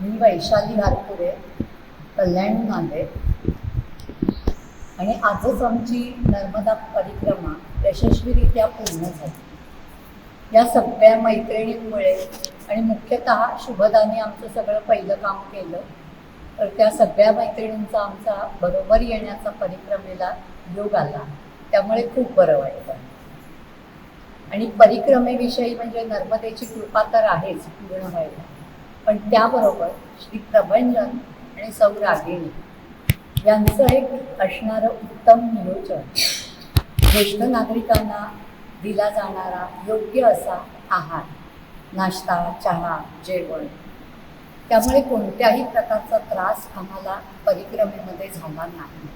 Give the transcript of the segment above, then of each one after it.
मी वैशाली घातपुरे कल्याणहून आले आणि आजच आमची नर्मदा परिक्रमा यशस्वीरित्या पूर्ण झाली. या सगळ्या मैत्रिणींमुळे आणि मुख्यतः शुभदानी आमचं सगळं पहिलं काम केलं तर त्या सगळ्या मैत्रिणींचा आमचा बरोबर येण्याचा परिक्रमेला योग आला. त्यामुळे खूप बरं वाटतं आणि परिक्रमेविषयी म्हणजे नर्मदेची कृपा तर आहेच पूर्ण व्हायला. पण त्याबरोबर श्री प्रभंजन आणि सौ रागिणी यांचं एक असणारं उत्तम नियोजन. ज्येष्ठ नागरिकांना दिला जाणारा योग्य असा आहार नाश्ता चहा जेवण त्यामुळे कोणत्याही प्रकारचा त्रास आम्हाला परिक्रमेमध्ये झाला नाही.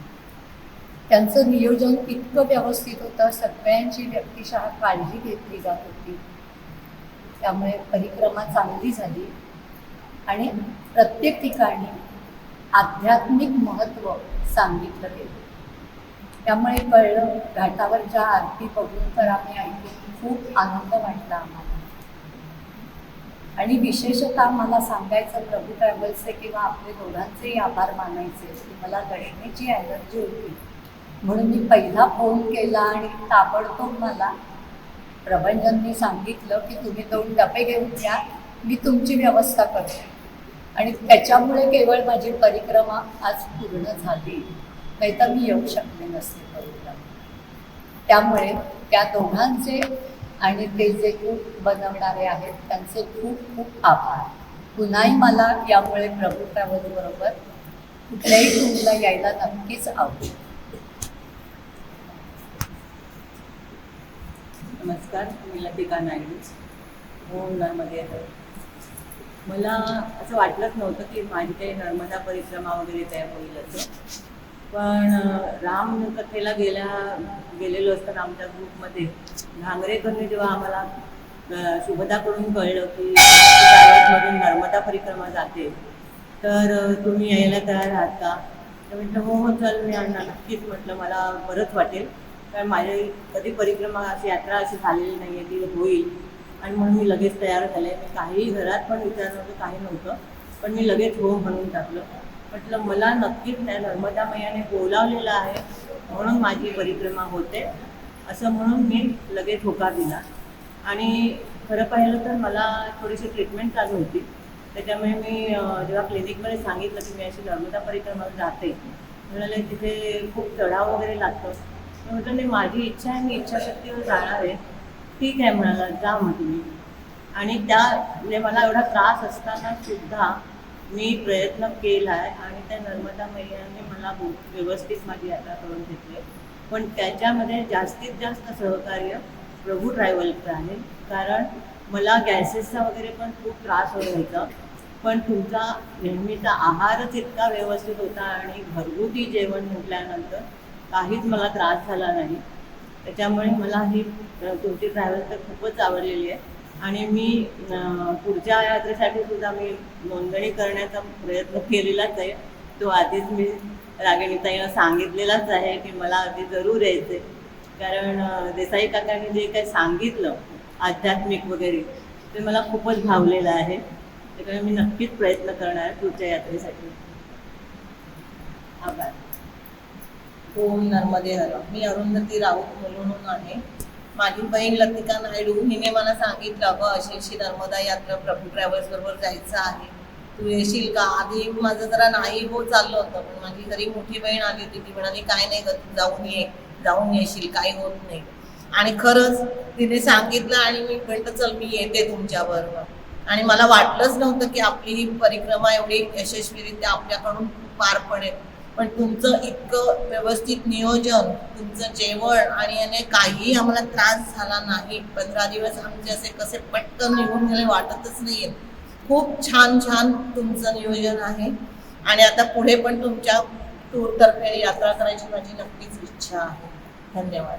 त्यांचं नियोजन इतकं व्यवस्थित होतं सगळ्यांची व्यक्तिशः काळजी घेतली जात होती. त्यामुळे परिक्रमा चांगली झाली. आणि प्रत्येक ठिकाणी आध्यात्मिक महत्त्व सांगितलं गेलं. त्यामुळे कळलं घाटावरच्या आरती बघून तर आम्ही ऐकून खूप आनंद वाटला आम्हाला. आणि विशेषतः मला सांगायचं प्रभू ट्रॅव्हल्सचे किंवा आपले दोघांचेही आभार मानायचे की मला दर्शनेची ॲलर्जी होती. म्हणून मी पहिला फोन केला आणि ताबडतोब मला प्रभंजननी सांगितलं की तुम्ही दोन डबे घेऊन या मी तुमची व्यवस्था करते. आणि त्याच्यामुळे केवळ माझी परिक्रमा आज पूर्ण झाली. नाहीतर मी येऊ शकले नसते परिक्रमा त्यामुळे त्या दोघांचे आणि ते जे खूप बनवणारे आहेत त्यांचे खूप खूप आभार. पुन्हाही मला यामुळे प्रभू ट्रॅव्हल बरोबर कुठल्याही टूरला यायला नक्कीच आवडेल. नमस्कार मी लतिका नायडू. होम नर्मदे मला असं वाटलंच नव्हतं की माझी काही नर्मदा परिक्रमा वगैरे तयार होईल असं. पण राम कथेला गेल्या गेलेलो असताना आमच्या ग्रुपमध्ये घांगरेकरने जेव्हा आम्हाला शुभदाकडून कळलं की मधून नर्मदा परिक्रमा जाते तर तुम्ही यायला तयार आहात का? तर म्हटलं हो हो चल मी आणणार नक्कीच म्हटलं मला बरंच वाटेल. कारण माझी कधी परिक्रमा अशी यात्रा अशी झालेली नाही आहे ती होईल. आणि म्हणून मी लगेच तयार झाले. मी घरात पण विचार नव्हतं काही नव्हतं. पण मी लगेच हो म्हणून टाकलं. म्हटलं मला नक्कीच त्या नर्मदा मैयाने बोलावलेलं आहे म्हणून माझी परिक्रमा होते. असं म्हणून मी लगेच होकार दिला. आणि खरं पाहिलं तर मला थोडीशी ट्रीटमेंट चालू होती. त्याच्यामुळे मी जेव्हा क्लिनिकमध्ये सांगितलं की मी अशी नर्मदा परिक्रमा जाते म्हणाले तिथे खूप चढाव वगैरे लागतं. मी म्हटलं नाही माझी इच्छा आहे मी इच्छाशक्तीवर जाणार आहे ठीक आहे म्हणाला जा मग आणि त्या म्हणजे मला एवढा त्रास असताना सुद्धा मी प्रयत्न केला आहे आणि त्या नर्मदा मैयाने मला व्यवस्थित माझी यात्रा करून घेतली. पण त्याच्यामध्ये जास्तीत जास्त सहकार्य प्रभू ट्रॅव्हलचं आहे. कारण मला गॅसेसचा वगैरे पण खूप त्रास होत होता. पण तुमचा नेहमीचा आहारच इतका व्यवस्थित होता आणि घरगुती जेवण म्हटल्यानंतर काहीच मला त्रास झाला नाही. त्याच्यामुळे मला ही तुमची ट्रॅव्हल तर खूपच आवडलेली आहे. आणि मी पुढच्या यात्रेसाठी सुद्धा मी नोंदणी करण्याचा प्रयत्न केलेलाच आहे. तो आधीच मी रागिणीताईला सांगितलेलाच आहे की मला आधी जरूर यायचे कारण देसाई काकांनी जे काही सांगितलं आध्यात्मिक वगैरे ते मला खूपच भावलेलं आहे. त्यामुळे मी नक्कीच प्रयत्न करणार आहे पुढच्या यात्रेसाठी. आभार. ओम नर्मदे हर मी अरुंधती राऊत मुलुंडून आहे. माझी बहीण लतिका नायडू हिने मला सांगितलं अगं अशी अशी नर्मदा यात्रा प्रभू ट्रॅव्हल्स बरोबर जायचं आहे. तू येशील का? आधी माझं जरा नाही हो चाललं होतं पण माझी घरी मोठी बहीण आली होती ती म्हणाली काय नाही ग तू जाऊन ये. जाऊन येशील काही होत नाही. आणि खरंच तिने सांगितलं आणि मी म्हटलं चल मी येते तुमच्या बरोबर आणि मला वाटलंच नव्हतं की आपली ही परिक्रमा एवढी यशस्वीरित्या आपल्याकडून पार पडेल. पण तुमचं इतकं व्यवस्थित नियोजन तुमचं जेवण आणि याने काहीही आम्हाला त्रास झाला नाही. पंधरा दिवस आमचे असे कसे पटकन निघून गेले वाटतच नाहीये. खूप छान छान तुमचं नियोजन आहे. आणि आता पुढे पण तुमच्या टूरतर्फे यात्रा करायची माझी नक्कीच इच्छा आहे. धन्यवाद.